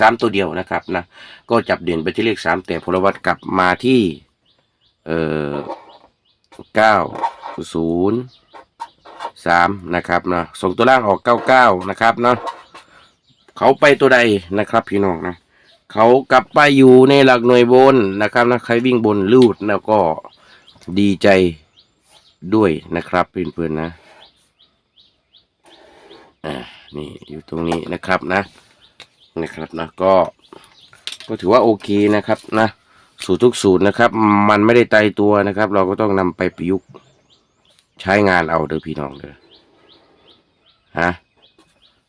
สามตัวเดียวนะครับนะก็จับเด่นไปที่เลขสามแต่พลวัตกลับมาที่เอ่อเก้าศูนย์สามนะครับนะส่งตัวล่างออกเก้าเก้านะครับนะเขาไปตัวใดนะครับพี่น้องนะเขากลับไปอยู่ในหลักหน่วยบนนะครับนะใครวิ่งบนลูดแล้วก็ดีใจด้วยนะครับเพื่อนๆนะอ่านี่อยู่ตรงนี้นะครับนะ นะครับนะก็ ก็ถือว่าโอเคนะครับนะสูตรทุกสูตรนะครับ มันไม่ได้ตายตัวนะครับ เราก็ต้องนำไปประยุกต์ใช้งานเอาเด้อพี่น้องเด้อฮะ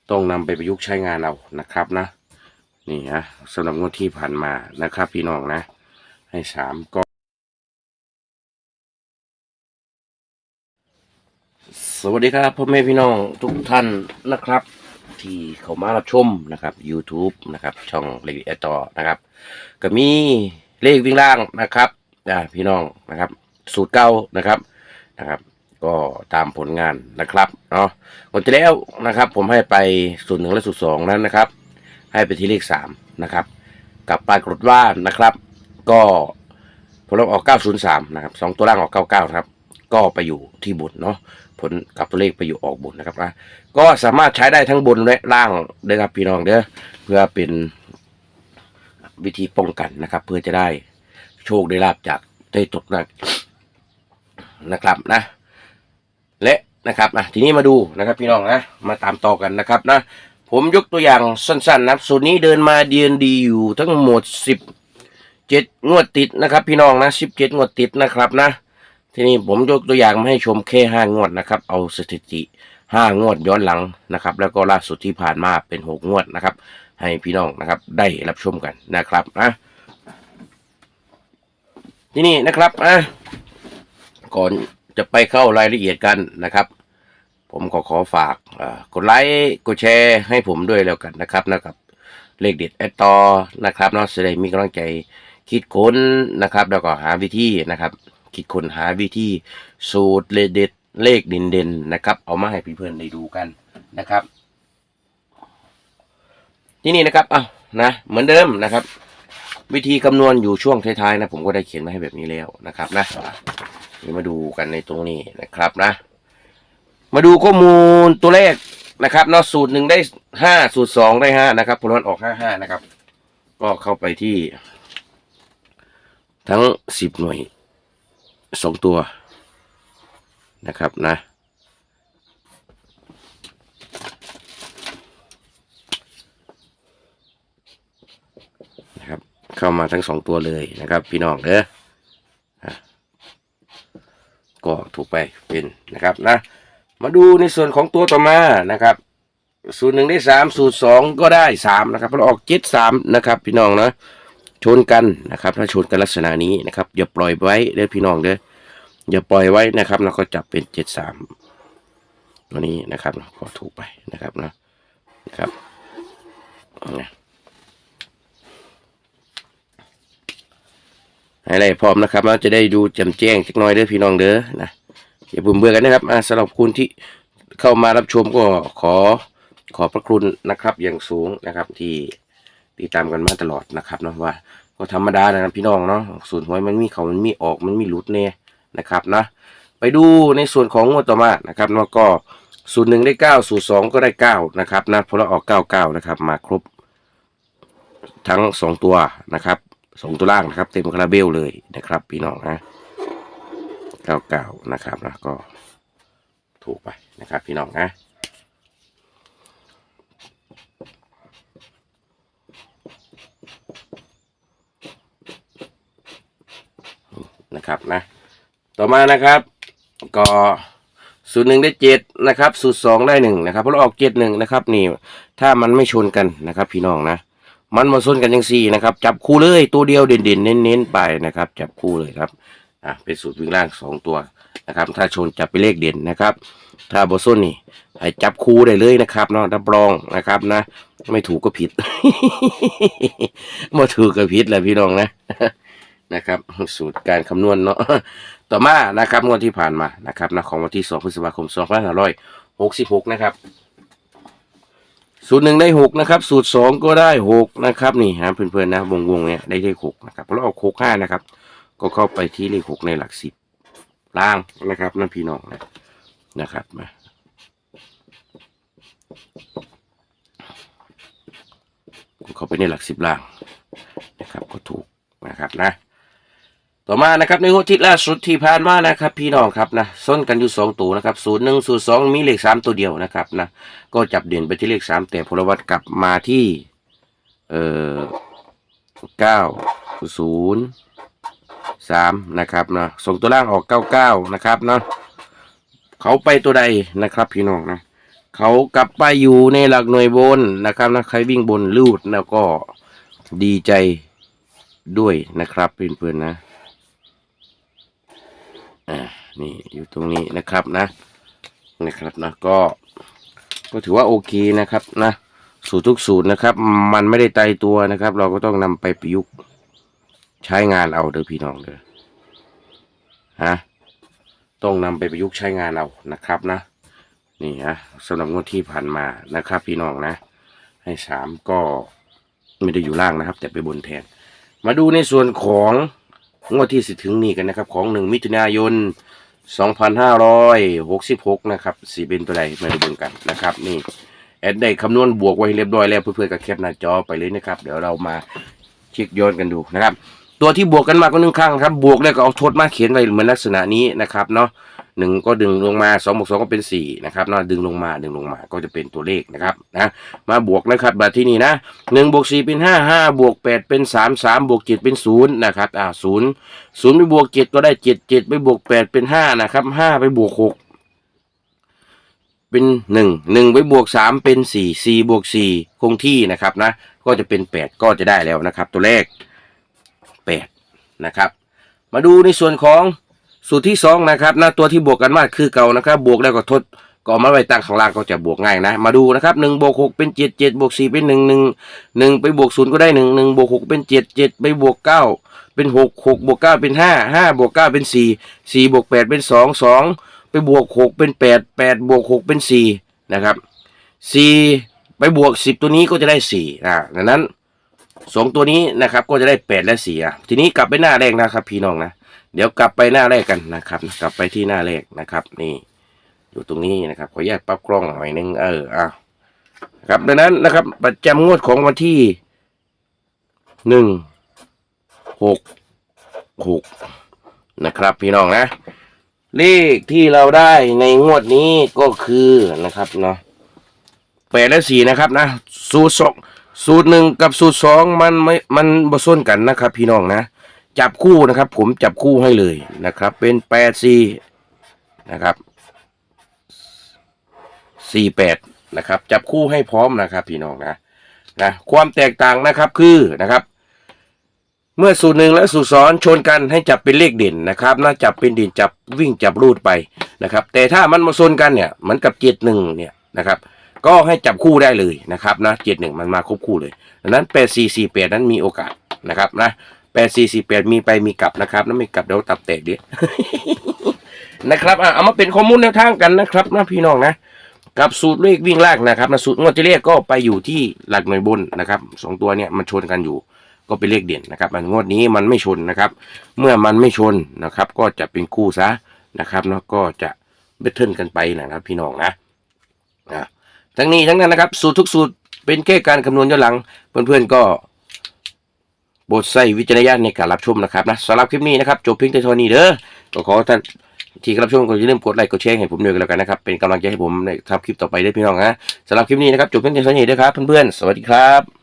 ต้องนำไปประยุกต์ใช้งานเอานะครับนะ นี่ฮะสำหรับงวดที่ผ่านมานะครับ พี่น้องนะ ให้สามก็สวัสดีครับพ่อแม่พี่น้องทุกท่านนะครับ ที่เขามารับชมนะครับ YouTube นะครับ ช่องเลขแอต่อนะครับ ก็มีเลขวิ่งล่างนะครับอ่าพี่น้องนะครับ สูตรเก้านะครับนะครับ ก็ตามผลงานนะครับเนาะวันที่แล้วนะครับ ผมให้ไปสูตรหนึ่งและสูตรสองนั้นนะครับ ให้ไปที่เลขสามนะครับกลับปรากฏว่านะครับ ก็ผลลัพธ์ออก 903 นะครับสองตัวล่างออก 99 ครับ ก็ไปอยู่ที่บนเนาะผลกับตัวเลขไปอยู่ออกบนนะครับนะก็สามารถใช้ได้ทั้งบนและล่างเด้อครับพี่น้องเด้อเพื่อเป็นวิธีป้องกันนะครับ เพื่อจะได้โชคได้ลาบจากได้ตกหนักนะครับนะ และนะครับนะทีนี้มาดูนะครับพี่น้องนะมาตามต่อกันนะครับนะผมยกตัวอย่างสั้นๆนะครับส่วนนี้เดินมาเดียนดีอยู่ทั้งหมดสิบเจ็ดงวดติดนะครับ พี่น้องนะสิบเจ็ดงวดติดนะครับนะ ทีนี้ผมยกตัวอย่างมาให้ชมแค่ห้างวดนะครับ เอาสถิติห้างวดย้อนหลังนะครับ แล้วก็ล่าสุดที่ผ่านมาเป็นหกงวดนะครับ ให้พี่น้องนะครับ ได้รับชมกันนะครับนะทีนี้นะครับอะก่อนจะไปเข้ารายละเอียดกันนะครับ ผมขอขอฝากกดไลค์กดแชร์ให้ผมด้วยแล้วกันนะครับนะครับ เลขเด็ดแอดต่อนะครับเนาะจะได้มีกำลังใจคิดค้นนะครับ แล้วก็หาวิธีนะครับ คิดค้นหาวิธีสูตรเลเด็ดเลขเด่นๆนะครับ เอามาให้เพื่อนๆได้ดูกันนะครับ ที่นี่นะครับอะนะเหมือนเดิมนะครับ วิธีคำนวณอยู่ช่วงท้ายๆนะผมก็ได้เขียนมาให้แบบนี้แล้วนะครับนะเดี๋ยวมาดูกันในตรงนี้นะครับนะ มาดูข้อมูลตัวเลขนะครับเนาะสูตรหนึ่งได้ห้าสูตรสองได้ห้านะครับผลลัพธ์ออกห้าห้านะครับ ก็เข้าไปที่ ทั้งสิบหน่วย สองตัวนะครับนะ นะครับ เข้ามาทั้งสองตัวเลยนะครับ พี่น้องเด้อะก็ถูกไปเป็นนะครับนะ มาดูในส่วนของตัวต่อมานะครับสูตรหนึ่งได้สามสูตรสองก็ได้สามนะครับเราออกเจ็ดสามนะครับ พี่น้องนะ ชนกันนะครับ ถ้าชนกันลักษณะนี้นะครับอย่าปล่อยไว้เด้อพี่น้องเด้ออย่าปล่อยไว้นะครับแล้วก็จับเป็นเจ็ดสามตัวนี้นะครับก็ถูกไปนะครับนะนะครับให้อะไรพร้อมนะครับเราจะได้ดูแจ่มแจ้งจักน่อยเด้อพี่น้องเด้อนะอย่าเบื่อเบื่อกันนะครับสำหรับคุณที่เข้ามารับชมก็ขอขอบพระคุณนะครับอย่างสูงนะครับที่ ติดตามกันมาตลอดนะครับเนาะว่าก็ธรรมดานะครับพี่น้องเนาะส่วนหวยมันมีเขามันมีออกมันมีหลุดเนี่ยนะครับนะไปดูในส่วนของงวดต่อมานะครับแล้วก็สูตรหนึ่งได้เก้าสูตรสองก็ได้เก้านะครับนะพอเราออกเก้าเก้านะครับมาครบ ทั้งสองตัวนะครับสองตัวล่างนะครับ เต็มคาราเบลเลยนะครับ พี่น้องนะเก้าเก้านะครับนะก็ถูกไปนะครับ พี่น้องนะ นะครับนะ ต่อมานะครับก็สูตรหนึ่งได้เจ็ดนะครับสูตรสองได้หนึ่งนะครับเพราะเราออกเจ็ดหนึ่งนะครับนี่ถ้ามันไม่ชนกันนะครับ พี่น้องนะ มันมาชนกันยังสี่นะครับ จับคู่เลยตัวเดียวเด่นๆเน้นๆไปนะครับ จับคู่เลยครับอะเป็นสูตรวิ่งล่างสองตัวนะครับ ถ้าชนจับไปเลขเด่นนะครับ ถ้าบอส้นนี่ให้จับคู่ได้เลยนะครับเนาะรับรองนะครับนะ ไม่ถูกก็ผิดไม่ถูกก็ผิดแหละพี่น้องนะ นะครับ สูตรการคำนวณเนาะต่อมานะครับงวดที่ผ่านมานะครับนะของวันที่สองพฤษภาคมสองพันห้าร้อยหกสิบหกนะครับ สูตรหนึ่งได้หกนะครับ สูตรสองก็ได้หกนะครับ นี่ฮะเพื่อนๆนะวงวงเนี่ยได้เลขหกนะครับเราเอาหกห้านะครับ ก็เข้าไปที่เลขหกในหลักสิบล่างนะครับนั่นพี่น้องนะนะครับมาเข้าไปในหลักสิบล่างนะครับก็ถูกนะครับนะ ต่อมานะครับในงวดที่ล่าสุดที่ผ่านมานะครับ พี่น้องครับนะส้นกันอยู่สองตัวนะครับศูนย์หนึ่งศูนย์สองมีเลขสามตัวเดียวนะครับนะก็จับเด่นไปที่เลขสามแต่พลวัตกลับมาที่เอ่อเก้าศูนย์สามนะครับนะส่งตัวล่างออกเก้าเก้านะครับเนาะเขาไปตัวใดนะครับ พี่น้องนะเขากลับไปอยู่ในหลักหน่วยบนนะครับนะใครวิ่งบนลูดแล้วก็ดีใจด้วยนะครับเพื่อนๆนะ อ่านี่อยู่ตรงนี้นะครับนะนะครับนะก็ ก็ถือว่าโอเคนะครับนะสูตรทุกสูตรนะครับ มันไม่ได้ตายตัวนะครับ เราก็ต้องนำไปประยุกต์ใช้งานเอาเด้อพี่น้องเด้อฮะต้องนำไปประยุกต์ใช้งานเอานะครับนะ นี่ฮะสำหรับงวดที่ผ่านมานะครับ พี่น้องนะ ให้สามก็ไม่ได้อยู่ล่างนะครับ แต่ไปบนแทน มาดูในส่วนของ งวดที่สิถึงนี้กันนะครับ ของหนึ่งมิถุนายน 2566 นะครับสีเป็นตัวใดมาดูกันนะครับ นี่แอดได้คำนวณบวกไว้เรียบร้อยแล้วเพื่อนๆก็แคปหน้าจอไปเลยนะครับ เดี๋ยวเรามาเช็คย้อนกันดูนะครับ ตัวที่บวกกันมาก็หนึ่งครั้งครับ บวกแล้วก็เอาทดมาเขียนไว้เหมือนลักษณะนี้นะครับเนาะ หนึ่งก็ดึงลงมาสองบวกสองก็เป็นสี่นะครับเนาะดึงลงมาดึงลงมาก็จะเป็นตัวเลขนะครับนะมาบวกนะครับแบบที่นี่นะหนึ่งบวกสี่เป็นห้าห้าบวกแปดเป็นสามสามบวกเจ็ดเป็นศูนย์นะครับอ่าศูนย์ศูนย์ไปบวกเจ็ดก็ได้เจ็ดเจ็ดไปบวกแปดเป็นห้านะครับห้าไปบวกหกเป็นหนึ่งหนึ่งไปบวกสามเป็นสี่สี่บวกสี่คงที่นะครับนะก็จะเป็นแปดก็จะได้แล้วนะครับ ตัวเลขแปดนะครับ มาดูในส่วนของ สูตรที่สองนะครับหนะตัวที่บวกกันมากคือเก่านะครับ บวกแล้วก็ทดก็เอามาไว้ตั้งข้างล่างก็จะบวกง่ายนะ มาดูนะครับหนึ่งบวกหกเป็นเจ็ดเจ็ดบวกสี่เป็นหนึ่งหนึ่งหนึ่งไปบวกศูนย์ก็ได้หนึ่งหนึ่งบวกหกเป็นเจ็ดเจ็ดไปบวกเก้าเป็นหกหกบวกเก้าเป็นห้าห้าบวกเก้าเป็นสี่สี่บวกแปดเป็นสองสองไปบวกหกเป็นแปดแปดบวกหกเป็นสี่นะครับสี่ไปบวกสิบตัวนี้ก็จะได้สี่อ่าดังนั้น สองตัวนี้นะครับก็จะได้แปดและสี่อะทีนี้กลับไปหน้าแรกนะครับ พี่น้องนะเดี๋ยวกลับไปหน้าแรกกันนะครับ กลับไปที่หน้าแรกนะครับ นี่ อยู่ตรงนี้นะครับขอแยกปรับกล้องหน่อยนึงเอออะครับดังนั้นนะครับ ประจำงวดของวันที่หนึ่งหกหกนะครับ พี่น้องนะ เลขที่เราได้ในงวดนี้ก็คือนะครับเนาะแปดและสี่นะครับนะ สูสอง สูตรหนึ่งกับสูตรสองมันไม่มันผสมกันนะครับ พี่น้องนะ จับคู่นะครับ ผมจับคู่ให้เลยนะครับ เป็นแปดสี่นะครับสี่แปดนะครับ จับคู่ให้พร้อมนะครับ พี่น้องนะนะความแตกต่างนะครับคือนะครับ เมื่อสูตรหนึ่งและสูตรสองชนกันให้จับเป็นเลขเด่นนะครับนะจับเป็นเด่นจับวิ่งจับรูดไปนะครับ แต่ถ้ามันมาชนกันเนี่ยเหมือนกับเจ็ดหนึ่งเนี่ยนะครับ ก็ให้จับคู่ได้เลยนะครับนะเจ็ดหนึ่งมันมาคบคู่เลยดังนั้นแปดสี่สี่แปดนั้นมีโอกาสนะครับนะแปดสี่สี่แปดมีไปมีกลับนะครับนั้นไม่กลับเดี๋ยวตับแตกดินะครับอะเอามาเป็นข้อมูลแนวทางกันนะครับนะพี่น้องนะกับสูตรเลขวิ่งลางนะครับนะสูตรงวดที่เลขก็ไปอยู่ที่หลักหน่วยบนนะครับสองตัวเนี่ยมันชนกันอยู่ก็เป็นเลขเด่นนะครับงวดนี้มันไม่ชนนะครับ เมื่อมันไม่ชนนะครับ ก็จะเป็นคู่ซะนะครับเนาะก็จะเบทเทิลกันไปนะครับ พี่น้องนะอะ ทั้งนี้ทั้งนั้นนะครับ สูตรทุกสูตรเป็นแค่การคำนวณย้อนหลัง เพื่อนๆก็โปรดใส่วิจารณญาณในการรับชมนะครับนะสำหรับคลิปนี้นะครับจบเพียงแต่เท่านี้เด้อก็ขอท่านที่รับชมก็อย่าลืมกดไลค์กดแชร์ให้ผมด้วยกันแล้วกันนะครับเป็นกำลังใจให้ผมในทำคลิปต่อไปด้วยพี่น้องนะสำหรับคลิปนี้นะครับจบเพียงแต่เท่านี้เด้อครับเพื่อนๆสวัสดีครับ